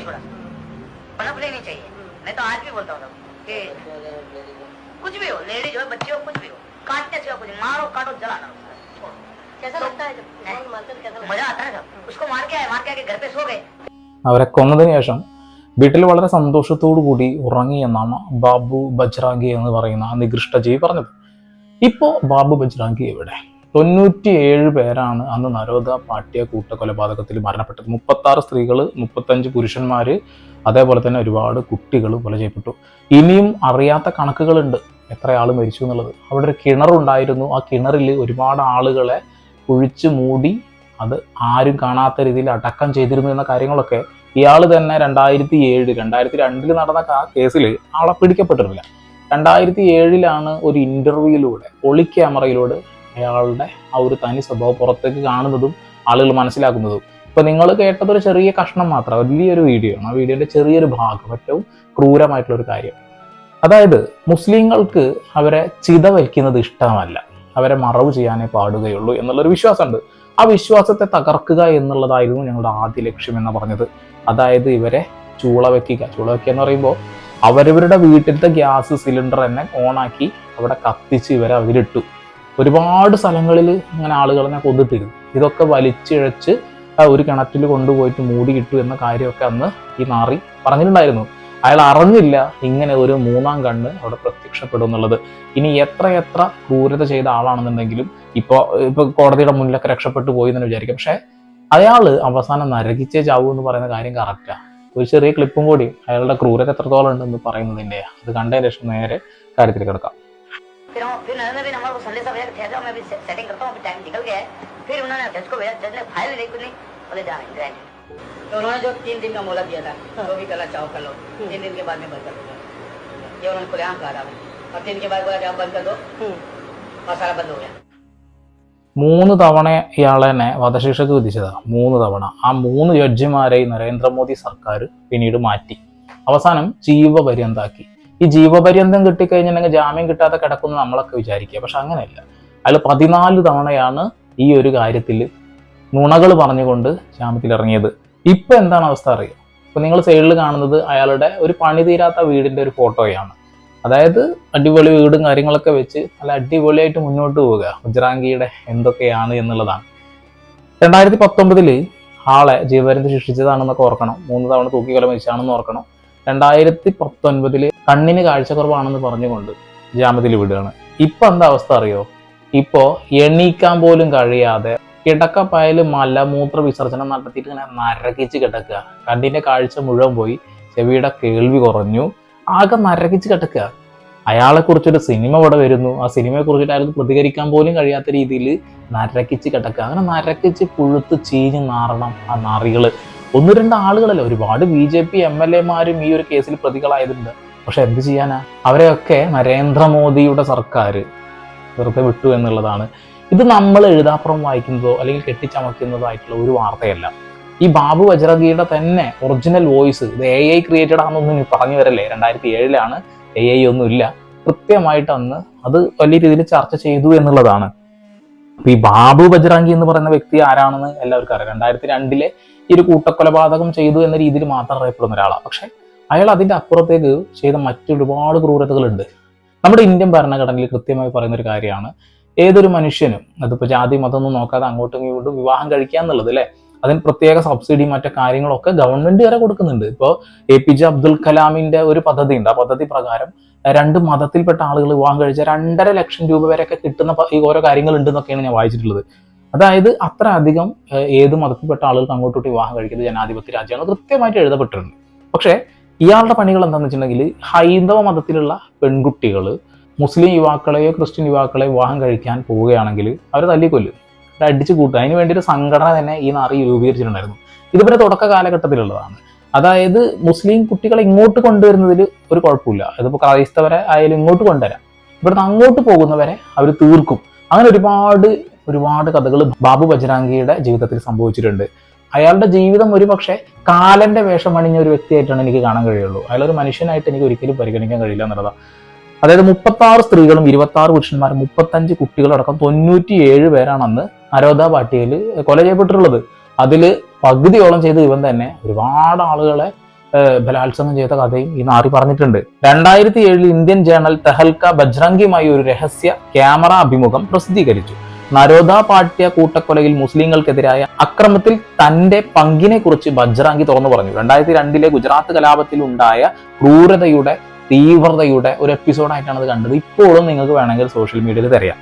थोड़ा पनप लेनी चाहिए मैं तो आज भी बोलता हूँ कि कुछ भी हो लेडीज हो बच्चे हो कुछ भी हो काटने से कुछ मारो काटो जलाना छोड़ो कैसा लगता है जब भगवान मारते तो कैसा लगता मजा आता है सब उसको मार के आए मार के आके घर पे सो गए അവരെ കൊന്നതിന് ശേഷം വീട്ടിൽ വളരെ സന്തോഷത്തോടു കൂടി ഉറങ്ങി എന്നാണ് ബാബു ബജ്രാങ്കി എന്ന് പറയുന്ന ആ നികൃഷ്ട ജീവി പറഞ്ഞത് ഇപ്പോൾ ബാബു ബജ്രാങ്കി എവിടെ തൊണ്ണൂറ്റിയേഴ് പേരാണ് അന്ന് നരോദ പാട്യ കൂട്ടക്കൊലപാതകത്തിൽ മരണപ്പെട്ടത്. മുപ്പത്താറ് സ്ത്രീകൾ മുപ്പത്തഞ്ച് പുരുഷന്മാർ അതേപോലെ തന്നെ ഒരുപാട് കുട്ടികൾ കൊല ചെയ്യപ്പെട്ടു. ഇനിയും അറിയാത്ത കണക്കുകളുണ്ട് എത്ര ആൾ മരിച്ചു എന്നുള്ളത്. അവിടെ ഒരു കിണറുണ്ടായിരുന്നു. ആ കിണറിൽ ഒരുപാട് ആളുകളെ കുഴിച്ചു മൂടി അത് ആരും കാണാത്ത രീതിയിൽ അടക്കം ചെയ്തിരുന്നു എന്ന കാര്യങ്ങളൊക്കെ ഇയാൾ തന്നെ രണ്ടായിരത്തി ഏഴ് രണ്ടായിരത്തി രണ്ടിൽ നടന്ന ആ കേസിൽ ആളെ പിടിക്കപ്പെട്ടിരുന്നില്ല. രണ്ടായിരത്തി ഏഴിലാണ് ഒരു ഇന്റർവ്യൂയിലൂടെ ഒളി ക്യാമറയിലൂടെ അയാളുടെ ആ ഒരു തനി സ്വഭാവം പുറത്തേക്ക് കാണുന്നതും ആളുകൾ മനസ്സിലാക്കുന്നതും. ഇപ്പൊ നിങ്ങൾ കേട്ടത് ഒരു ചെറിയ കഷ്ണം മാത്രം വലിയൊരു വീഡിയോ ആണ്. ആ വീഡിയോന്റെ ചെറിയൊരു ഭാഗം ഏറ്റവും ക്രൂരമായിട്ടുള്ള ഒരു കാര്യം. അതായത് മുസ്ലിങ്ങൾക്ക് അവരെ ചിത വയ്ക്കുന്നത് ഇഷ്ടമല്ല. അവരെ മറവ് ചെയ്യാനേ പാടുകയുള്ളൂ എന്നുള്ളൊരു വിശ്വാസമുണ്ട്. ആ വിശ്വാസത്തെ തകർക്കുക എന്നുള്ളതായിരുന്നു ഞങ്ങളുടെ ആദ്യ ലക്ഷ്യം എന്ന് പറഞ്ഞത്. അതായത് ഇവരെ ചൂള വെക്കുക. ചൂള വെക്കുക എന്ന് പറയുമ്പോൾ അവരവരുടെ വീട്ടിലത്തെ ഗ്യാസ് സിലിണ്ടർ തന്നെ ഓണാക്കി അവിടെ കത്തിച്ച് ഇവരെ അതിലിട്ടു ഒരുപാട് സ്ഥലങ്ങളിൽ ഇങ്ങനെ ആളുകളെ കൊന്നിട്ടിരുന്നു. ഇതൊക്കെ വലിച്ചിഴച്ച് ഒരു കിണറ്റിൽ കൊണ്ടുപോയിട്ട് മൂടി കിട്ടു എന്ന കാര്യമൊക്കെ അന്ന് ഈ നാറി പറഞ്ഞിട്ടുണ്ടായിരുന്നു. അയാൾ അറിഞ്ഞില്ല ഇങ്ങനെ ഒരു മൂന്നാം കണ്ണ് അവിടെ പ്രത്യക്ഷപ്പെടും എന്നുള്ളത്. ഇനി എത്ര എത്ര ക്രൂരത ചെയ്ത ആളാണെന്നുണ്ടെങ്കിലും ഇപ്പൊ ഇപ്പൊ കോടതിയുടെ മുന്നിലൊക്കെ രക്ഷപ്പെട്ടു പോയി എന്ന് വിചാരിക്കും. പക്ഷെ അയാൾ അവസാനം നരകിച്ചേ ചാവൂ എന്ന് പറയുന്ന കാര്യം കറക്റ്റാ ഒരു ചെറിയ ക്ലിപ്പും കൂടി അയാളുടെ ക്രൂരത എത്രത്തോളം ഉണ്ടെന്ന് പറയുന്നതിന്റെ അത് കണ്ടതിന് ശേഷം നേരെ കാര്യത്തിൽ കിടക്കാം. फिर हम फिर नरेंद्र भी हमारे को संदेश भेजा ठहर जाओ मैं भी सेटिंग करता हूँ टाइम निकल गया है फिर उन्होंने जज को भेजा जज ने फाइल नहीं कुछ नहीं बोले जा ग्रैंड तो उन्होंने जो तीन दिन का मोहलत दिया था जो भी करना चाहो कर लो तीन दिन के बाद में बंद कर दो ये उन्होंने खुलेआम कहा था और तीन दिन के बाद बोला जब बंद कर दो हम्म। और सारा बंद हो गया മൂന്ന് തവണ ഇയാളെ തന്നെ വധശിക്ഷക്ക് വിധിച്ചതാ മൂന്ന് തവണ ആ മൂന്ന് ജഡ്ജിമാരെ നരേന്ദ്രമോദി സർക്കാർ പിന്നീട് മാറ്റി അവസാനം ജീവപര്യന്താക്കി ഈ ജീവപര്യന്തം കിട്ടിക്കഴിഞ്ഞിട്ടുണ്ടെങ്കിൽ ജാമ്യം കിട്ടാതെ കിടക്കുന്നു നമ്മളൊക്കെ വിചാരിക്കുക. പക്ഷെ അങ്ങനെയല്ല. അയാൾ പതിനാല് തവണയാണ് ഈ ഒരു കാര്യത്തിൽ നുണകൾ പറഞ്ഞുകൊണ്ട് ജാമ്യത്തിൽ ഇറങ്ങിയത് ഇപ്പൊ എന്താണ് അവസ്ഥ അറിയുക ഇപ്പൊ നിങ്ങൾ സൈഡിൽ കാണുന്നത് അയാളുടെ ഒരു പണി തീരാത്ത വീടിന്റെ ഒരു ഫോട്ടോയാണ്. അതായത് അടിപൊളി വീടും കാര്യങ്ങളൊക്കെ വെച്ച് നല്ല അടിപൊളിയായിട്ട് മുന്നോട്ട് പോവുക. ഉജ്രാങ്കിയുടെ എന്തൊക്കെയാണ് എന്നുള്ളതാണ്. രണ്ടായിരത്തി പത്തൊമ്പതിൽ ആളെ ജീവപര്യന്തം ശിക്ഷിച്ചതാണെന്നൊക്കെ ഓർക്കണം. മൂന്ന് തവണ തൂക്കിക്കൊല മരിച്ചാണെന്ന് ഓർക്കണം. രണ്ടായിരത്തി പത്തൊൻപതിൽ കണ്ണിന് കാഴ്ചക്കുറവാണെന്ന് പറഞ്ഞുകൊണ്ട് ജാമ്യത്തിൽ വിടുകയാണ്. ഇപ്പൊ എന്താ അവസ്ഥ അറിയോ? ഇപ്പോ എണീക്കാൻ പോലും കഴിയാതെ കിടക്ക കിടക്കപ്പായൽ മലമൂത്ര വിസർജനം നടത്തിയിട്ട് ഇങ്ങനെ നരകിച്ച് കിടക്കുക. കണ്ണിന്റെ കാഴ്ച മുഴുവൻ പോയി ചെവിയുടെ കേൾവി കുറഞ്ഞു. ആകെ നരകിച്ച് കിടക്കുക. അയാളെ കുറിച്ചൊരു സിനിമ ഇവിടെ വരുന്നു. ആ സിനിമയെ കുറിച്ചിട്ട് അയാൾക്ക് പ്രതികരിക്കാൻ പോലും കഴിയാത്ത രീതിയിൽ നരക്കിച്ച് കിടക്കുക. അങ്ങനെ നരക്കിച്ച് പുഴുത്ത് ചീഞ്ഞ് നാറണം ആ നാറികൾ. ഒന്ന് രണ്ട് ആളുകളല്ല? ഒരുപാട് B J P M L എമാരും ഈ ഒരു കേസിൽ പ്രതികളായതുണ്ട്. പക്ഷെ എന്ത് ചെയ്യാനാ? അവരെയൊക്കെ നരേന്ദ്രമോദിയുടെ സർക്കാർ വെറുതെ വിട്ടു എന്നുള്ളതാണ്. ഇത് നമ്മൾ എഴുതാപ്പുറം വായിക്കുന്നതോ അല്ലെങ്കിൽ കെട്ടിച്ചമക്കുന്നതോ ആയിട്ടുള്ള ഒരു വാർത്തയല്ല. ഈ ബാബു വജ്രഗിയുടെ തന്നെ ഒറിജിനൽ വോയിസ് ഇത് എ ഐ ക്രിയേറ്റഡ് ആണെന്നൊന്നും പറഞ്ഞു വരല്ലേ? രണ്ടായിരത്തി ഏഴിലാണ് എ ഐ ഒന്നും ഇല്ല. കൃത്യമായിട്ട് അന്ന് അത് വലിയ രീതിയിൽ ചർച്ച ചെയ്തു എന്നുള്ളതാണ്. ഈ ബാബു ബജ്രാങ്കി എന്ന് പറയുന്ന വ്യക്തി ആരാണെന്ന് എല്ലാവർക്കും അറിയാം. രണ്ടായിരത്തി രണ്ടിലെ ഈ ഒരു കൂട്ടക്കൊലപാതകം ചെയ്തു എന്ന രീതിയിൽ മാത്രം അറിയപ്പെടുന്ന ഒരാളാണ് പക്ഷെ അയാൾ അതിന്റെ അപ്പുറത്തേക്ക് ചെയ്ത മറ്റൊരുപാട് ക്രൂരതകളുണ്ട്. നമ്മുടെ ഇന്ത്യൻ ഭരണഘടനയിൽ കൃത്യമായി പറയുന്ന ഒരു കാര്യമാണ്. ഏതൊരു മനുഷ്യനും അതിപ്പോ ജാതി മതം ഒന്നും നോക്കാതെ അങ്ങോട്ടും ഇങ്ങോട്ടും വിവാഹം കഴിക്കുക എന്നുള്ളത് അല്ലെ? അതിന് പ്രത്യേക സബ്സിഡി മറ്റു കാര്യങ്ങളൊക്കെ ഗവൺമെന്റ് വരെ കൊടുക്കുന്നുണ്ട്. ഇപ്പോൾ എ പി ജെ അബ്ദുൽ കലാമിന്റെ ഒരു പദ്ധതി ഉണ്ട്. ആ പദ്ധതി പ്രകാരം രണ്ട് മതത്തിൽപ്പെട്ട ആളുകൾ വിവാഹം കഴിച്ച രണ്ടര ലക്ഷം രൂപ വരെയൊക്കെ കിട്ടുന്ന ഈ ഓരോ കാര്യങ്ങൾ ഉണ്ടെന്നൊക്കെയാണ് ഞാൻ വായിച്ചിട്ടുള്ളത്. അതായത് അത്ര അധികം ഏത് മതത്തിൽപ്പെട്ട ആളുകൾക്ക് അങ്ങോട്ടോട്ട് വിവാഹം കഴിക്കുന്നത് ജനാധിപത്യ രാജ്യമാണ് കൃത്യമായിട്ട് എഴുതപ്പെട്ടിട്ടുണ്ട്. പക്ഷേ ഇയാളുടെ പണികൾ എന്താണെന്ന് വെച്ചിട്ടുണ്ടെങ്കിൽ ഹൈന്ദവ മതത്തിലുള്ള പെൺകുട്ടികൾ മുസ്ലിം യുവാക്കളെയോ ക്രിസ്ത്യൻ യുവാക്കളെയോ വിവാഹം കഴിക്കാൻ പോവുകയാണെങ്കിൽ അവർ തല്ലിക്കൊല്ലും. അവരെ അടിച്ചു കൂട്ടുക അതിന് വേണ്ടി ഒരു സംഘടന തന്നെ ഈ നാറി രൂപീകരിച്ചിട്ടുണ്ടായിരുന്നു. ഇതുവരെ തുടക്ക കാലഘട്ടത്തിലുള്ളതാണ്. അതായത് മുസ്ലിം കുട്ടികളെ ഇങ്ങോട്ട് കൊണ്ടുവരുന്നതിൽ ഒരു കുഴപ്പമില്ല. അതിപ്പോൾ ക്രൈസ്തവരെ ആയാലും ഇങ്ങോട്ട് കൊണ്ടുവരാം. ഇവിടുന്ന് അങ്ങോട്ട് പോകുന്നവരെ അവർ തീർക്കും. അങ്ങനെ ഒരുപാട് ഒരുപാട് കഥകൾ ബാബു ബജ്രാങ്കിയുടെ ജീവിതത്തിൽ സംഭവിച്ചിട്ടുണ്ട്. അയാളുടെ ജീവിതം ഒരു പക്ഷേ കാലന്റെ വേഷം അണിഞ്ഞ ഒരു വ്യക്തിയായിട്ടാണ് എനിക്ക് കാണാൻ കഴിയുള്ളൂ. ഒരു മനുഷ്യനായിട്ട് എനിക്ക് ഒരിക്കലും പരിഗണിക്കാൻ കഴിയില്ല എന്നുള്ളതാണ്. അതായത് മുപ്പത്തി ആറ് സ്ത്രീകളും ഇരുപത്തി ആറ് പുരുഷന്മാരും മുപ്പത്തഞ്ച് കുട്ടികളടക്കം തൊണ്ണൂറ്റി ഏഴ് പേരാണ് അന്ന് അരോധ പാട്ടിയയിൽ കൊല ചെയ്യപ്പെട്ടിട്ടുള്ളത്. അതിൽ പകുതിയോളം ചെയ്ത് ഇവൻ തന്നെ ഒരുപാട് ആളുകളെ ബലാത്സംഗം ചെയ്ത കഥയും ഈ നാറി പറഞ്ഞിട്ടുണ്ട്. രണ്ടായിരത്തി ഏഴിൽ ഇന്ത്യൻ ജേണൽ തെഹൽക്ക ബജ്രംഗിയുമായി ഒരു രഹസ്യ ക്യാമറ അഭിമുഖം പ്രസിദ്ധീകരിച്ചു. നരോദ പാട്യ കൂട്ടക്കൊലയിൽ മുസ്ലിങ്ങൾക്കെതിരായ അക്രമത്തിൽ തന്റെ പങ്കിനെ കുറിച്ച് ബജ്രാങ്കി തുറന്നു പറഞ്ഞു. രണ്ടായിരത്തി രണ്ടിലെ ഗുജറാത്ത് കലാപത്തിൽ ഉണ്ടായ ക്രൂരതയുടെ തീവ്രതയുടെ ഒരു എപ്പിസോഡായിട്ടാണ് അത് കണ്ടത്. ഇപ്പോഴും നിങ്ങൾക്ക് വേണമെങ്കിൽ സോഷ്യൽ മീഡിയയിൽ തിരയാം.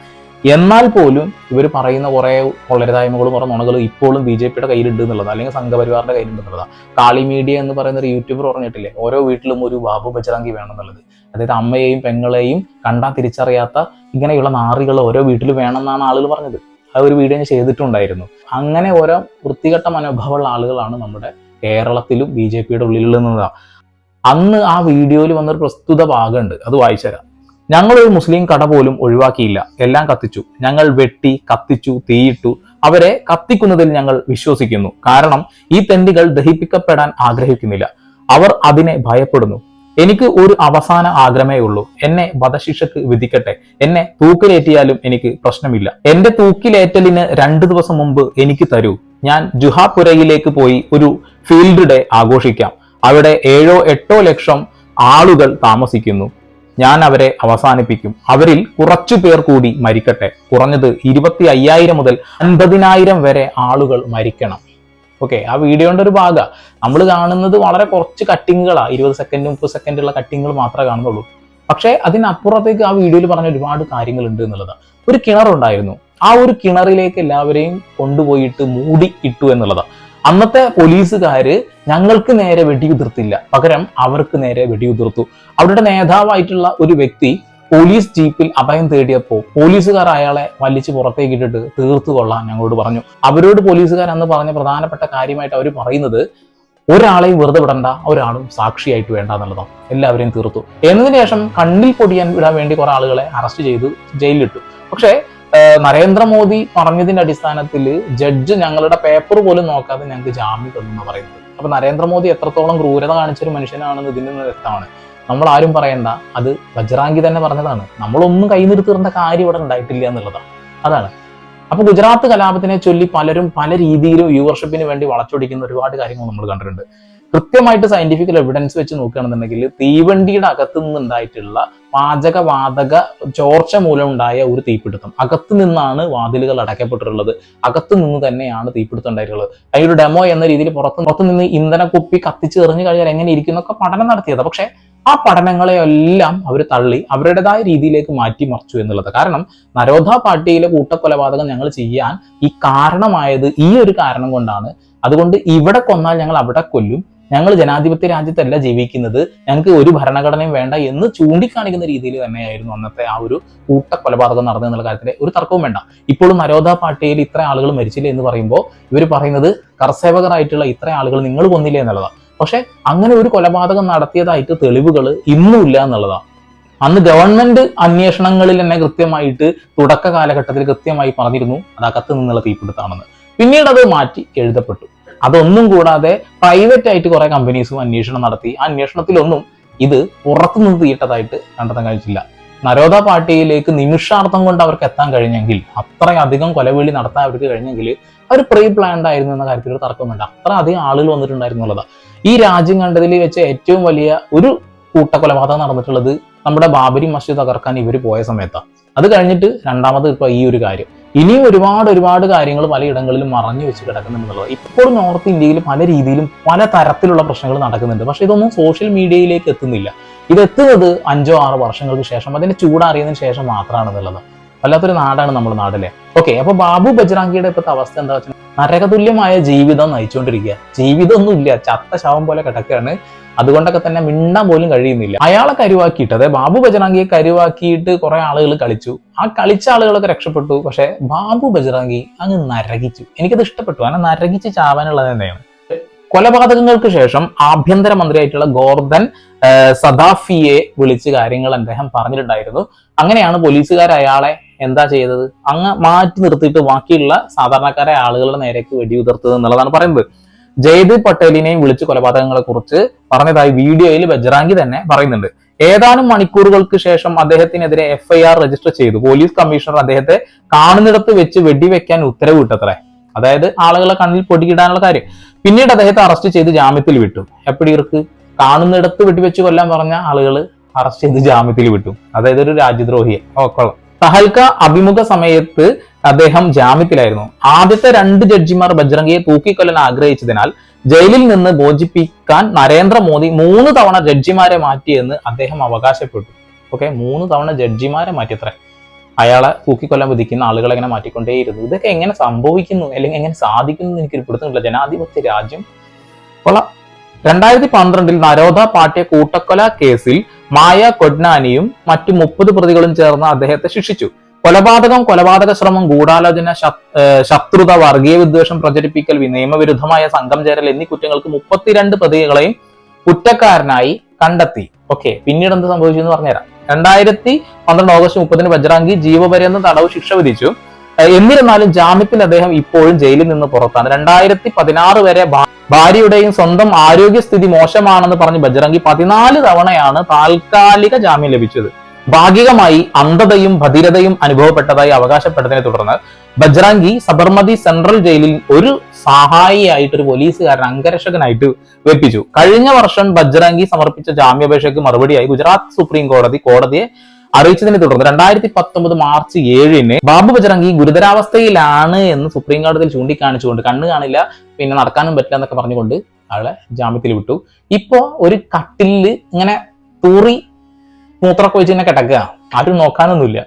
എന്നാൽ പോലും ഇവർ പറയുന്ന കുറേ കൊള്ളരുതായ്മകളും കുറേ നുണകളും ഇപ്പോഴും ബി ജെ പിയുടെ കയ്യിലുണ്ട് എന്നുള്ളത് അല്ലെങ്കിൽ സംഘപരിവാറിന്റെ കയ്യിലുണ്ട് എന്നുള്ളതാണ്. കാളി മീഡിയ എന്ന് പറയുന്ന ഒരു യൂട്യൂബർ പറഞ്ഞിട്ടില്ലേ ഓരോ വീട്ടിലും ഒരു ബാബു ബജറാങ്കി വേണം എന്നുള്ളത്. അതായത് അമ്മയെയും പെങ്ങളെയും കണ്ടാൽ തിരിച്ചറിയാത്ത ഇങ്ങനെയുള്ള നാറികൾ ഓരോ വീട്ടിൽ വേണമെന്നാണ് ആളുകൾ പറഞ്ഞത്. ആ ഒരു വീഡിയോ ഞാൻ ചെയ്തിട്ടുണ്ടായിരുന്നു. അങ്ങനെ ഓരോ വൃത്തികെട്ട മനോഭാവമുള്ള ആളുകളാണ് നമ്മുടെ കേരളത്തിലും ബി ജെ പിയുടെ ഉള്ളിലുള്ളതാണ് അന്ന് ആ വീഡിയോയിൽ വന്നൊരു പ്രസ്തുത ഭാഗമുണ്ട്. അത് വായിച്ചുതരാം ഞങ്ങളൊരു മുസ്ലിം കട പോലും ഒഴിവാക്കിയില്ല. എല്ലാം കത്തിച്ചു. ഞങ്ങൾ വെട്ടി കത്തിച്ചു തീയിട്ടു. അവരെ കത്തിക്കുന്നതിൽ ഞങ്ങൾ വിശ്വസിക്കുന്നു. കാരണം ഈ തെണ്ടികൾ ദഹിപ്പിക്കപ്പെടാൻ ആഗ്രഹിക്കുന്നില്ല. അവർ അതിനെ ഭയപ്പെടുന്നു. എനിക്ക് ഒരു അവസാന ആഗ്രഹമേ ഉള്ളൂ. എന്നെ വധശിക്ഷക്ക് വിധിക്കട്ടെ. എന്നെ തൂക്കിലേറ്റിയാലും എനിക്ക് പ്രശ്നമില്ല. എന്റെ തൂക്കിലേറ്റലിന് രണ്ടു ദിവസം മുമ്പ് എനിക്ക് തരൂ. ഞാൻ ജുഹാപുരയിലേക്ക് പോയി ഒരു ഫീൽഡ് ഡേ ആഘോഷിക്കാം. അവിടെ ഏഴോ എട്ടോ ലക്ഷം ആളുകൾ താമസിക്കുന്നു. ഞാൻ അവരെ അവസാനിപ്പിക്കും. അവരിൽ കുറച്ചു പേർ കൂടി മരിക്കട്ടെ. കുറഞ്ഞത് ഇരുപത്തി അയ്യായിരം മുതൽ അൻപതിനായിരം വരെ ആളുകൾ മരിക്കണം. ഓക്കെ ആ വീഡിയോന്റെ ഒരു ഭാഗമാണ് നമ്മൾ കാണുന്നത് വളരെ കുറച്ച് കട്ടിങ്ങുകളാണ് ഇരുപത് സെക്കൻഡ് മുപ്പത് സെക്കൻഡുള്ള കട്ടിങ്ങുകൾ മാത്രമേ കാണുന്നുള്ളൂ. പക്ഷേ അതിനപ്പുറത്തേക്ക് ആ വീഡിയോയിൽ പറഞ്ഞ ഒരുപാട് കാര്യങ്ങളുണ്ട് എന്നുള്ളതാണ് ഒരു കിണറുണ്ടായിരുന്നു. ആ ഒരു കിണറിലേക്ക് എല്ലാവരെയും കൊണ്ടുപോയിട്ട് മൂടി ഇട്ടു എന്നുള്ളതാണ് അന്നത്തെ പോലീസുകാര് ഞങ്ങൾക്ക് നേരെ വെടിയുതിർത്തില്ല. പകരം അവർക്ക് നേരെ വെടിയുതിർത്തു. അവരുടെ നേതാവായിട്ടുള്ള ഒരു വ്യക്തി പോലീസ് ജീപ്പിൽ അഭയം തേടിയപ്പോൾ പോലീസുകാർ അയാളെ വലിച്ചു പുറത്തേക്ക് ഇട്ടിട്ട് തീർത്തു കൊള്ളാൻ ഞങ്ങളോട് പറഞ്ഞു. അവരോട് പോലീസുകാർ അന്ന് പറഞ്ഞ പ്രധാനപ്പെട്ട കാര്യമായിട്ട് അവർ പറയുന്നത് ഒരാളെയും വെറുതെ വിടണ്ട ഒരാളും സാക്ഷിയായിട്ട് വേണ്ട എന്നുള്ളതാണ്. എല്ലാവരെയും തീർത്തു. എന്നതിന് ശേഷം കണ്ണിൽ പൊടിയാൻ വിടാൻ വേണ്ടി കുറെ ആളുകളെ അറസ്റ്റ് ചെയ്തു ജയിലിലിട്ടു. പക്ഷേ നരേന്ദ്രമോദി പറഞ്ഞതിന്റെ അടിസ്ഥാനത്തിൽ ജഡ്ജ് ഞങ്ങളുടെ പേപ്പർ പോലും നോക്കാതെ ഞങ്ങൾക്ക് ജാമ്യം തന്നു പറയുന്നത്. അപ്പൊ നരേന്ദ്രമോദി എത്രത്തോളം ക്രൂരത കാണിച്ച ഒരു മനുഷ്യനാണെന്ന് ഇതിൽ നിന്ന് വ്യക്തമാണ്. നമ്മൾ ആരും പറയണ്ട. അത് വജ്രാങ്കി തന്നെ പറഞ്ഞതാണ്. നമ്മളൊന്നും കൈനിർത്തേണ്ട കാര്യം ഇവിടെ ഉണ്ടായിട്ടില്ല എന്നുള്ളതാണ്. അതാണ്. അപ്പൊ ഗുജറാത്ത് കലാപത്തിനെ ചൊല്ലി പലരും പല രീതിയിലും വ്യൂവർഷിപ്പിന് വേണ്ടി വളച്ചൊടിക്കുന്ന ഒരുപാട് കാര്യങ്ങൾ നമ്മൾ കണ്ടിട്ടുണ്ട്. കൃത്യമായിട്ട് സയന്റിഫിക്കൽ എവിഡൻസ് വെച്ച് നോക്കുകയാണെന്നുണ്ടെങ്കിൽ തീവണ്ടിയുടെ അകത്ത് നിന്നുണ്ടായിട്ടുള്ള പാചകവാതക ചോർച്ച മൂലം ഉണ്ടായ ഒരു തീപിടുത്തം. അകത്ത് നിന്നാണ് വാതിലുകൾ അടയ്ക്കപ്പെട്ടിട്ടുള്ളത്. അകത്തു നിന്ന് തന്നെയാണ് തീപിടുത്തം ഉണ്ടായിട്ടുള്ളത്. അതിലൊരു ഡെമോ എന്ന രീതിയിൽ പുറത്ത് പുറത്ത് നിന്ന് ഇന്ധന കുപ്പി കത്തിച്ച് എറിഞ്ഞു കഴിഞ്ഞാൽ എങ്ങനെ ഇരിക്കുന്നൊക്കെ പഠനം നടത്തിയത്. പക്ഷെ ആ പഠനങ്ങളെയെല്ലാം അവർ തള്ളി അവരുടേതായ രീതിയിലേക്ക് മാറ്റിമറിച്ചു എന്നുള്ളത്. കാരണം നരോധ പാർട്ടിയിലെ കൂട്ടക്കൊലപാതകം ഞങ്ങൾ ചെയ്യാൻ ഈ കാരണമായത് ഈ ഒരു കാരണം കൊണ്ടാണ്. അതുകൊണ്ട് ഇവിടെ കൊന്നാൽ ഞങ്ങൾ അവിടെ കൊല്ലും. ഞങ്ങൾ ജനാധിപത്യ രാജ്യത്തല്ല ജീവിക്കുന്നത്. ഞങ്ങൾക്ക് ഒരു ഭരണഘടനയും വേണ്ട എന്ന് ചൂണ്ടിക്കാണിക്കുന്ന രീതിയിൽ തന്നെയായിരുന്നു അന്നത്തെ ആ ഒരു കൂട്ടക്കൊലപാതകം നടന്നു എന്നുള്ള കാര്യത്തിൽ ഒരു തർക്കവും വേണ്ട. ഇപ്പോഴും നരോധ പാർട്ടിയിൽ ഇത്ര ആളുകൾ മരിച്ചില്ല എന്ന് പറയുമ്പോൾ ഇവർ പറയുന്നത് കർസേവകരായിട്ടുള്ള ഇത്ര ആളുകൾ നിങ്ങൾ കൊന്നില്ല എന്നുള്ളതാണ് പക്ഷെ അങ്ങനെ ഒരു കൊലപാതകം നടത്തിയതായിട്ട് തെളിവുകൾ ഇന്നും ഇല്ല എന്നുള്ളതാണ്. അന്ന് ഗവൺമെന്റ് അന്വേഷണങ്ങളിൽ തന്നെ കൃത്യമായിട്ട് തുടക്ക കാലഘട്ടത്തിൽ കൃത്യമായി പറഞ്ഞിരുന്നു. അത് അകത്ത് നിന്നുള്ള തീപിടുത്താണെന്ന് പിന്നീട് അത് മാറ്റി എഴുതപ്പെട്ടു. അതൊന്നും കൂടാതെ പ്രൈവറ്റ് ആയിട്ട് കുറെ കമ്പനീസും അന്വേഷണം നടത്തി. ആ അന്വേഷണത്തിലൊന്നും ഇത് പുറത്തുനിന്ന് തീയിട്ടതായിട്ട് കണ്ടെത്താൻ കഴിഞ്ഞില്ല നരോദ പാർട്ടിയിലേക്ക് നിമിഷാർത്ഥം കൊണ്ട് അവർക്ക് എത്താൻ കഴിഞ്ഞെങ്കിൽ അത്രയധികം കൊലവിളി നടത്താൻ അവർക്ക് കഴിഞ്ഞെങ്കിൽ അവർ പ്രീ പ്ലാൻഡ് ആയിരുന്നു എന്ന കാര്യത്തിൽ തർക്കം വേണ്ട. അത്ര അധികം ആളുകൾ വന്നിട്ടുണ്ടായിരുന്നു എന്നുള്ളതാണ്. ഈ രാജ്യം കണ്ടതിൽ വെച്ച് ഏറ്റവും വലിയ ഒരു കൂട്ടക്കൊലപാതകം നടന്നിട്ടുള്ളത് നമ്മുടെ ബാബരി മസ്ജിദ് തകർക്കാൻ ഇവർ പോയ സമയത്താണ് അത് കഴിഞ്ഞിട്ട് രണ്ടാമത് ഇപ്പൊ ഈ ഒരു കാര്യം. ഇനിയും ഒരുപാട് ഒരുപാട് കാര്യങ്ങൾ പലയിടങ്ങളിലും മറഞ്ഞു വെച്ച് കിടക്കുന്നുണ്ടെന്നുള്ളത്. ഇപ്പോഴും നോർത്ത് ഇന്ത്യയിൽ പല രീതിയിലും പല തരത്തിലുള്ള പ്രശ്നങ്ങൾ നടക്കുന്നുണ്ട്. പക്ഷേ ഇതൊന്നും സോഷ്യൽ മീഡിയയിലേക്ക് എത്തുന്നില്ല. ഇതെത്തുന്നത് അഞ്ചോ ആറോ വർഷങ്ങൾക്ക് ശേഷം അതിന്റെ ചൂടാറിയതിനു ശേഷം മാത്രമാണെന്നുള്ളത്. വല്ലാത്തൊരു നാടാണ് നമ്മുടെ നാടല്ലേ? ഓക്കെ അപ്പൊ ബാബു ബജ്രാങ്കിയുടെ ഇപ്പോഴത്തെ അവസ്ഥ എന്താ വെച്ചാൽ നരകതുല്യമായ ജീവിതം നയിച്ചുകൊണ്ടിരിക്കുക. ജീവിതമൊന്നും ഇല്ല ചത്ത ശവം പോലെ കിടക്കുകയാണ്. അതുകൊണ്ടൊക്കെ തന്നെ മിണ്ടാൻ പോലും കഴിയുന്നില്ല. അയാളെ കരുവാക്കിയിട്ട് അതായത് ബാബു ബജറാങ്കിയെ കരുവാക്കിയിട്ട് കുറെ ആളുകൾ കളിച്ചു. ആ കളിച്ച ആളുകളൊക്കെ രക്ഷപ്പെട്ടു പക്ഷെ ബാബു ബജറാങ്കി അങ്ങ് നരകിച്ചു. എനിക്കത് ഇഷ്ടപ്പെട്ടു. അങ്ങനെ നരകിച്ച് ചാവാനുള്ളത് തന്നെയാണ്. കൊലപാതകങ്ങൾക്ക് ശേഷം ആഭ്യന്തര മന്ത്രിയായിട്ടുള്ള ഗോർദൻ സദാഫിയെ വിളിച്ച് കാര്യങ്ങൾ അദ്ദേഹം പറഞ്ഞിട്ടുണ്ടായിരുന്നു. അങ്ങനെയാണ് പോലീസുകാർ അയാളെ എന്താ ചെയ്തത്? അങ്ങ് മാറ്റി നിർത്തിയിട്ട് ബാക്കിയുള്ള സാധാരണക്കാരെ ആളുകളുടെ നേരേക്ക് വെടിയുതിർത്തത് എന്നുള്ളതാണ് പറയുന്നത്. ജയ്ദീപ് പട്ടേലിനെയും വിളിച്ച് കൊലപാതകങ്ങളെ കുറിച്ച് പറഞ്ഞതായി വീഡിയോയിൽ ബജ്റാങ്കി തന്നെ പറയുന്നുണ്ട്. ഏതാനും മണിക്കൂറുകൾക്ക് ശേഷം അദ്ദേഹത്തിനെതിരെ എഫ്ഐആർ രജിസ്റ്റർ ചെയ്തു. പോലീസ് കമ്മീഷണർ അദ്ദേഹത്തെ കാണുന്നിടത്ത് വെച്ച് വെടിവെക്കാൻ ഉത്തരവിട്ടത്രേ അതായത് ആളുകളെ കണ്ണിൽ പൊടിയിടാനുള്ള കാര്യം. പിന്നീട് അദ്ദേഹത്തെ അറസ്റ്റ് ചെയ്ത് ജാമ്യത്തിൽ വിട്ടു. എപ്പടി ഇവർക്ക്? കാണുന്നിടത്ത് വെടിവെച്ച് കൊല്ലാൻ പറഞ്ഞ ആളുകൾ അറസ്റ്റ് ചെയ്ത് ജാമ്യത്തിൽ വിട്ടു. അതായത് ഒരു രാജ്യദ്രോഹിയെ. ഓ തഹൽക്ക അഭിമുഖ സമയത്ത് അദ്ദേഹം ജാമ്യത്തിലായിരുന്നു. ആദ്യത്തെ രണ്ട് ജഡ്ജിമാർ ബജ്രംഗിയെ തൂക്കിക്കൊല്ലാൻ ആഗ്രഹിച്ചതിനാൽ ജയിലിൽ നിന്ന് മോചിപ്പിക്കാൻ നരേന്ദ്രമോദി മൂന്ന് തവണ ജഡ്ജിമാരെ മാറ്റിയെന്ന് അദ്ദേഹം അവകാശപ്പെട്ടു. ഓക്കെ മൂന്ന് തവണ ജഡ്ജിമാരെ മാറ്റിയത്രേ. അയാളെ തൂക്കിക്കൊല്ലാൻ വിധിക്കുന്ന ആളുകളെ എങ്ങനെ മാറ്റിക്കൊണ്ടേയിരുന്നു. ഇതൊക്കെ എങ്ങനെ സംഭവിക്കുന്നു? അല്ലെങ്കിൽ എങ്ങനെ സാധിക്കുന്നു എന്ന് എനിക്ക് പിടുത്തമില്ല. ജനാധിപത്യ രാജ്യം കൊള്ളാം രണ്ടായിരത്തി പന്ത്രണ്ടിൽ നരോദ പാട്യ കൂട്ടക്കൊല കേസിൽ മായ കൊഡ്നാനിയും മറ്റു മുപ്പത് പ്രതികളും ചേർന്ന് അദ്ദേഹത്തെ ശിക്ഷിച്ചു. കൊലപാതകം കൊലപാതക ശ്രമം ഗൂഢാലോചന ശത്രുത വർഗീയ വിദ്വേഷം പ്രചരിപ്പിക്കൽ നിയമവിരുദ്ധമായ സംഘം ചേരൽ എന്നീ കുറ്റങ്ങൾക്ക് മുപ്പത്തിരണ്ട് പ്രതികളെയും കുറ്റക്കാരനായി കണ്ടെത്തി. ഓക്കെ പിന്നീട് എന്ത് സംഭവിച്ചു എന്ന് പറഞ്ഞുതരാം. രണ്ടായിരത്തി പന്ത്രണ്ട് ഓഗസ്റ്റ് മുപ്പതിന് ബജ്രാങ്കി ജീവപര്യന്തം തടവ് ശിക്ഷ വിധിച്ചു. എന്നിരുന്നാലും ജാമ്യത്തിൽ അദ്ദേഹം ഇപ്പോഴും ജയിലിൽ നിന്ന് പുറത്താണ്. രണ്ടായിരത്തി പതിനാറ് വരെ ഭാര്യയുടെയും സ്വന്തം ആരോഗ്യസ്ഥിതി മോശമാണെന്ന് പറഞ്ഞ് ബജ്രംഗി പതിനാല് തവണയാണ് താൽക്കാലിക ജാമ്യം ലഭിച്ചത്. ഭാഗികമായി അന്ധതയും ഭദ്രതയും അനുഭവപ്പെട്ടതായി അവകാശപ്പെട്ടതിനെ തുടർന്ന് ബജ്രാങ്കി സബർമതി സെൻട്രൽ ജയിലിൽ ഒരു സഹായിയായിട്ട് ഒരു പോലീസുകാരൻ അംഗരക്ഷകനായിട്ട് വെപ്പിച്ചു. കഴിഞ്ഞ വർഷം ബജ്രാങ്കി സമർപ്പിച്ച ജാമ്യാപേക്ഷയ്ക്ക് മറുപടിയായി ഗുജറാത്ത് സുപ്രീം കോടതി കോടതിയെ അറിയിച്ചതിനെ തുടർന്ന് രണ്ടായിരത്തി പത്തൊമ്പത് മാർച്ച് ഏഴിന് ബാബു ബജറംഗി ഗുരുതരാവസ്ഥയിലാണ് എന്ന് സുപ്രീം കോടതിയിൽ ചൂണ്ടിക്കാണിച്ചുകൊണ്ട് കണ്ണ് കാണില്ല പിന്നെ നടക്കാനും പറ്റില്ല എന്നൊക്കെ പറഞ്ഞുകൊണ്ട് ആളെ ജാമ്യത്തിൽ വിട്ടു. ഇപ്പോ ഒരു കട്ടിലിൽ ഇങ്ങനെ തൂറി മൂത്രമൊക്കെ വെച്ച് ഇങ്ങനെ കിടക്കുക. ആരും നോക്കാനൊന്നുമില്ല.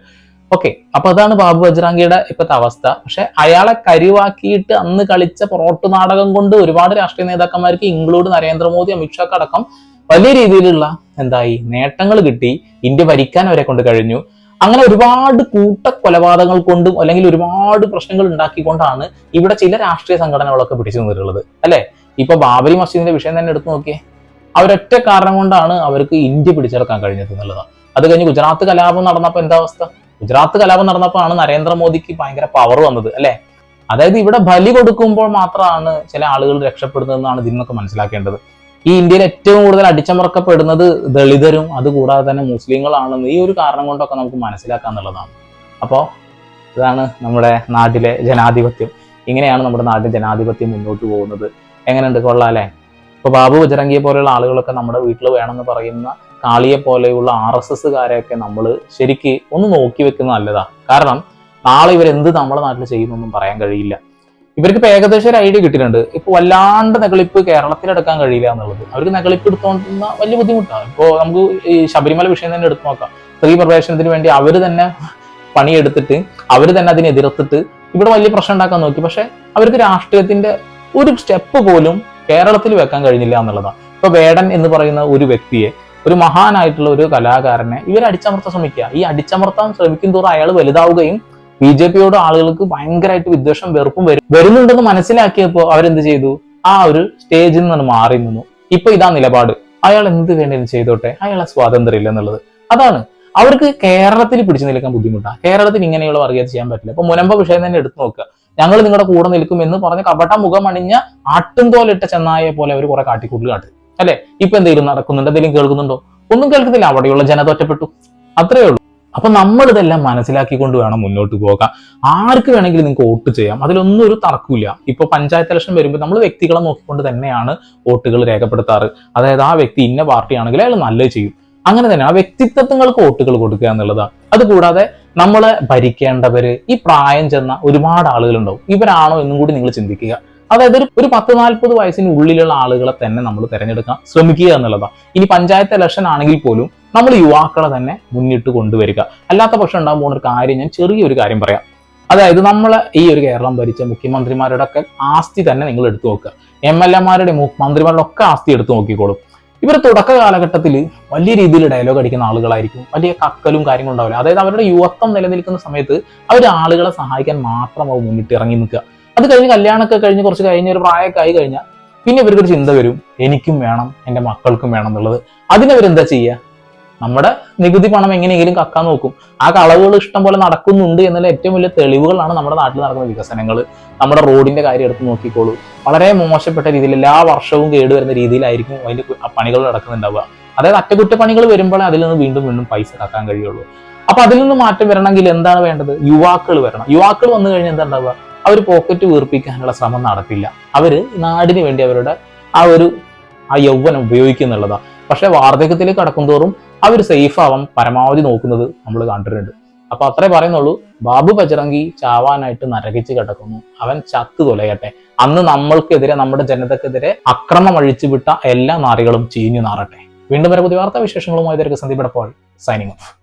ഓക്കെ അപ്പൊ അതാണ് ബാബു ബജ്രാങ്കിയുടെ ഇപ്പോഴത്തെ അവസ്ഥ. പക്ഷെ അയാളെ കരുവാക്കിയിട്ട് അന്ന് കളിച്ച പൊറോട്ട് നാടകം കൊണ്ട് ഒരുപാട് രാഷ്ട്രീയ നേതാക്കന്മാർക്ക് ഇൻക്ലൂഡ് നരേന്ദ്രമോദി അമിത്ഷാക്ക് അടക്കം വലിയ രീതിയിലുള്ള എന്തായി? നേട്ടങ്ങൾ കിട്ടി. ഇന്ത്യ ഭരിക്കാൻ അവരെ കൊണ്ട് കഴിഞ്ഞു. അങ്ങനെ ഒരുപാട് കൂട്ട കൊലപാതകങ്ങൾ കൊണ്ടും അല്ലെങ്കിൽ ഒരുപാട് പ്രശ്നങ്ങൾ ഉണ്ടാക്കിക്കൊണ്ടാണ് ഇവിടെ ചില രാഷ്ട്രീയ സംഘടനകളൊക്കെ പിടിച്ചു നിന്നിട്ടുള്ളത്. അല്ലെ? ഇപ്പൊ ബാബരി മസ്ജിദിന്റെ വിഷയം തന്നെ എടുത്തു നോക്കിയേ. അവരൊറ്റ കാരണം കൊണ്ടാണ് അവർക്ക് ഇന്ത്യ പിടിച്ചെടുക്കാൻ കഴിഞ്ഞത് എന്നുള്ളതാണ്. അത് കഴിഞ്ഞ് ഗുജറാത്ത് കലാപം നടന്നപ്പോൾ എന്താ അവസ്ഥ? ഗുജറാത്ത് കലാപം നടന്നപ്പോൾ ആണ് നരേന്ദ്രമോദിക്ക് ഭയങ്കര പവർ വന്നത് അല്ലെ? അതായത് ഇവിടെ ബലി കൊടുക്കുമ്പോൾ മാത്രമാണ് ചില ആളുകൾ രക്ഷപ്പെടുന്നതെന്നാണ് ഇതിൽ നിന്നൊക്കെ മനസ്സിലാക്കേണ്ടത്. ഈ ഇന്ത്യയിൽ ഏറ്റവും കൂടുതൽ അടിച്ചമർക്കപ്പെടുന്നത് ദളിതരും അതുകൂടാതെ തന്നെ മുസ്ലിങ്ങളാണെന്ന് ഈ ഒരു കാരണം കൊണ്ടൊക്കെ നമുക്ക് മനസ്സിലാക്കാന്നുള്ളതാണ് അപ്പോൾ ഇതാണ് നമ്മുടെ നാട്ടിലെ ജനാധിപത്യം. ഇങ്ങനെയാണ് നമ്മുടെ നാട്ടിലെ ജനാധിപത്യം മുന്നോട്ട് പോകുന്നത്. എങ്ങനെയുണ്ട്? കൊള്ളാം അല്ലേ ഇപ്പൊ ബാബു ബജറംഗിയെ പോലെയുള്ള ആളുകളൊക്കെ നമ്മുടെ വീട്ടിൽ വേണമെന്ന് പറയുന്ന കാളിയെ പോലെയുള്ള ആർ എസ് എസ്സുകാരെയൊക്കെ നമ്മൾ ശരിക്ക് ഒന്ന് നോക്കി വെക്കുന്നത് നല്ലതാണ് കാരണം നാളെ ഇവരെന്ത് നമ്മുടെ നാട്ടിൽ ചെയ്യുന്നൊന്നും പറയാൻ കഴിയില്ല. ഇവർക്ക് ഇപ്പൊ ഏകദേശം ഒരു ഐഡിയ കിട്ടിയിട്ടുണ്ട്. ഇപ്പൊ വല്ലാണ്ട് നെകളിപ്പ് കേരളത്തിൽ എടുക്കാൻ കഴിയില്ല എന്നുള്ളത്. അവർക്ക് നെകളിപ്പ് എടുത്തോണ്ടുന്ന വലിയ ബുദ്ധിമുട്ടാണ്. ഇപ്പോ നമുക്ക് ഈ ശബരിമല വിഷയം തന്നെ എടുത്തു നോക്കാം. സ്ത്രീ പ്രവേശനത്തിന് വേണ്ടി അവർ തന്നെ പണിയെടുത്തിട്ട് അവർ തന്നെ അതിനെ എതിർത്തിട്ട് ഇവിടെ വലിയ പ്രശ്നം ഉണ്ടാക്കാൻ നോക്കി. പക്ഷെ അവർക്ക് രാഷ്ട്രീയത്തിന്റെ ഒരു സ്റ്റെപ്പ് പോലും കേരളത്തിൽ വെക്കാൻ കഴിഞ്ഞില്ല എന്നുള്ളതാണ്. ഇപ്പൊ വേടൻ എന്ന് പറയുന്ന ഒരു വ്യക്തിയെ ഒരു മഹാനായിട്ടുള്ള ഒരു കലാകാരനെ ഇവർ അടിച്ചമർത്താൻ ശ്രമിക്കുക. ഈ അടിച്ചമർത്താൻ ശ്രമിക്കും തോറും അയാൾ വലുതാവുകയും ബി ജെ പിയോട് ആളുകൾക്ക് ഭയങ്കരമായിട്ട് വിദ്വേഷം വെറുപ്പും വരും. വരുന്നുണ്ടെന്ന് മനസ്സിലാക്കിയപ്പോൾ അവരെന്ത് ചെയ്തു? ആ ഒരു സ്റ്റേജിൽ നിന്ന് മാറി നിന്നു. ഇപ്പൊ ഇതാ നിലപാട്. അയാൾ എന്ത് വേണേലും ചെയ്തോട്ടെ. അയാളെ സ്വാതന്ത്ര്യം ഇല്ല എന്നുള്ളത്. അതാണ്. അവർക്ക് കേരളത്തിൽ പിടിച്ചു നിൽക്കാൻ ബുദ്ധിമുട്ടാണ് കേരളത്തിൽ ഇങ്ങനെയുള്ള വർഗീയത ചെയ്യാൻ പറ്റില്ല. അപ്പൊ മുനമ്പ വിഷയം തന്നെ എടുത്തു നോക്കുക. ഞങ്ങൾ നിങ്ങളുടെ കൂടെ നിൽക്കും എന്ന് പറഞ്ഞ് കപട മുഖം അണിഞ്ഞ ആട്ടും തോലിട്ട ചെന്നായെ പോലെ അവർ കുറെ കാട്ടിക്കൂട്ടിൽ കാട്ടി. അല്ലെ? ഇപ്പൊ എന്തെങ്കിലും നടക്കുന്നുണ്ട്? എന്തെങ്കിലും കേൾക്കുന്നുണ്ടോ? ഒന്നും കേൾക്കുന്നില്ല അവിടെയുള്ള ജനത ഒറ്റപ്പെട്ടു അത്രേ ഉള്ളൂ. അപ്പൊ നമ്മൾ ഇതെല്ലാം മനസ്സിലാക്കിക്കൊണ്ട് വേണം മുന്നോട്ട് പോകാൻ. ആർക്ക് വേണമെങ്കിലും നിങ്ങൾക്ക് വോട്ട് ചെയ്യാം. അതിലൊന്നും ഒരു തർക്കമില്ല ഇപ്പൊ പഞ്ചായത്ത് ഇലക്ഷൻ വരുമ്പോൾ നമ്മൾ വ്യക്തികളെ നോക്കിക്കൊണ്ട് തന്നെയാണ് വോട്ടുകൾ രേഖപ്പെടുത്താറ്. അതായത് ആ വ്യക്തി ഇന്ന പാർട്ടിയാണെങ്കിൽ അയാൾ നല്ലത് ചെയ്യും. അങ്ങനെ തന്നെ ആ വ്യക്തിത്വങ്ങൾക്ക് വോട്ടുകൾ കൊടുക്കുക എന്നുള്ളതാണ് അതുകൂടാതെ നമ്മളെ ഭരിക്കേണ്ടവര് ഈ പ്രായം ചെന്ന ഒരുപാട് ആളുകളുണ്ടാവും. ഇവരാണോ എന്നും കൂടി നിങ്ങൾ ചിന്തിക്കുക. അതായത് ഒരു ഒരു പത്ത് നാൽപ്പത് വയസ്സിന് ഉള്ളിലുള്ള ആളുകളെ തന്നെ നമ്മൾ തിരഞ്ഞെടുക്കാൻ ശ്രമിക്കുക എന്നുള്ളതാണ് ഇനി പഞ്ചായത്ത് ഇലക്ഷൻ ആണെങ്കിൽ പോലും നമ്മൾ യുവാക്കളെ തന്നെ മുന്നിട്ട് കൊണ്ടുവരിക. അല്ലാത്ത പക്ഷം ഉണ്ടാകാൻ പോകുന്ന ഒരു കാര്യം ഞാൻ ചെറിയൊരു കാര്യം പറയാം. അതായത് നമ്മളെ ഈ ഒരു കേരളം ഭരിച്ച മുഖ്യമന്ത്രിമാരുടെ ഒക്കെ ആസ്തി തന്നെ നിങ്ങൾ എടുത്തു നോക്കുക. എം എൽ എമാരുടെ മന്ത്രിമാരുടെ ഒക്കെ ആസ്തി എടുത്തു നോക്കിക്കോളും. ഇവർ തുടക്ക കാലഘട്ടത്തിൽ വലിയ രീതിയിൽ ഡയലോഗ് അടിക്കുന്ന ആളുകളായിരിക്കും. വലിയ കക്കലും കാര്യങ്ങളും ഉണ്ടാവില്ല. അതായത് അവരുടെ യുവത്വം നിലനിൽക്കുന്ന സമയത്ത് അവർ ആളുകളെ സഹായിക്കാൻ മാത്രം അവർ മുന്നിട്ട് ഇറങ്ങി നിൽക്കുക. അത് കഴിഞ്ഞ് കല്യാണമൊക്കെ കഴിഞ്ഞ് കുറച്ച് കഴിഞ്ഞ ഒരു പ്രായമൊക്കെ ആയി കഴിഞ്ഞാൽ പിന്നെ ഇവർക്കൊരു ചിന്ത വരും. എനിക്കും വേണം എന്റെ മക്കൾക്കും വേണം എന്നുള്ളത്. അതിനവരെന്താ ചെയ്യുക നമ്മുടെ നികുതി പണം എങ്ങനെയെങ്കിലും കക്കാൻ നോക്കും. ആ കളവുകൾ ഇഷ്ടം പോലെ നടക്കുന്നുണ്ട് എന്നുള്ള ഏറ്റവും വലിയ തെളിവുകളാണ് നമ്മുടെ നാട്ടിൽ നടക്കുന്ന വികസനങ്ങൾ. നമ്മുടെ റോഡിന്റെ കാര്യം എടുത്ത് നോക്കിക്കോളൂ. വളരെ മോശപ്പെട്ട രീതിയിൽ എല്ലാ വർഷവും കേടുവരുന്ന രീതിയിലായിരിക്കും അതിന്റെ പണികൾ നടക്കുന്നുണ്ടാവുക. അതായത് അറ്റകുറ്റപ്പണികൾ വരുമ്പോഴേ അതിൽ നിന്ന് വീണ്ടും വീണ്ടും പൈസ കക്കാൻ കഴിയുള്ളൂ. അപ്പൊ അതിൽ നിന്ന് മാറ്റം വരണമെങ്കിൽ എന്താണ് വേണ്ടത്? യുവാക്കൾ വരണം. യുവാക്കൾ വന്നു കഴിഞ്ഞാൽ എന്താ ഉണ്ടാവുക? അവർ പോക്കറ്റ് വീർപ്പിക്കാനുള്ള ശ്രമം നടത്തില്ല. അവർ നാടിന് വേണ്ടി അവരുടെ ആ ഒരു ആ യൗവനം ഉപയോഗിക്കുന്നുള്ളതാണ് പക്ഷെ വാർദ്ധക്യത്തിലേക്ക് കടക്കുന്തോറും അവർ സേഫ് ആവാൻ പരമാവധി നോക്കുന്നത് നമ്മൾ കണ്ടിട്ടുണ്ട്. അപ്പൊ അത്രേ പറയുന്നുള്ളൂ ബാബു ബജറങ്കി ചാവാനായിട്ട് നരകിച്ച് കിടക്കുന്നു. അവൻ ചത്തു തൊലയട്ടെ. അന്ന് നമ്മൾക്കെതിരെ നമ്മുടെ ജനതക്കെതിരെ അക്രമം അഴിച്ചുവിട്ട എല്ലാ നാറികളും ചീഞ്ഞു നാറട്ടെ. വീണ്ടും വരെ പുതിയ വാർത്താ വിശേഷങ്ങളുമായി തിരക്ക് സൈനിങ് ഓഫ്